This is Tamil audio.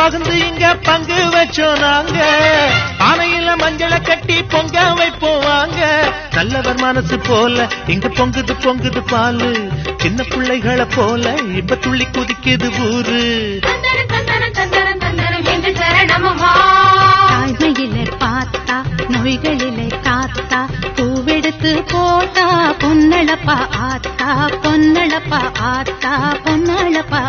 பாசங்களை பகிர்ந்து இங்க பங்கு வச்சோம் நாங்க. பானையில மஞ்சளை கட்டி பொங்க வைப்போம் வாங்க. நல்லவர் மனசு போல இங்க பொங்குது பொங்குது பாலு. சின்ன பிள்ளைகளை போல இப்ப துள்ளி குதிக்குது ஊரு. தாய்மையிலே பார்த்தா நோய்களிலே காத்தா பூவெடுத்து போட்டா பொன்னழப்பா ஆத்தா பொன்னழப்பா ஆத்தா பொன்னளப்பா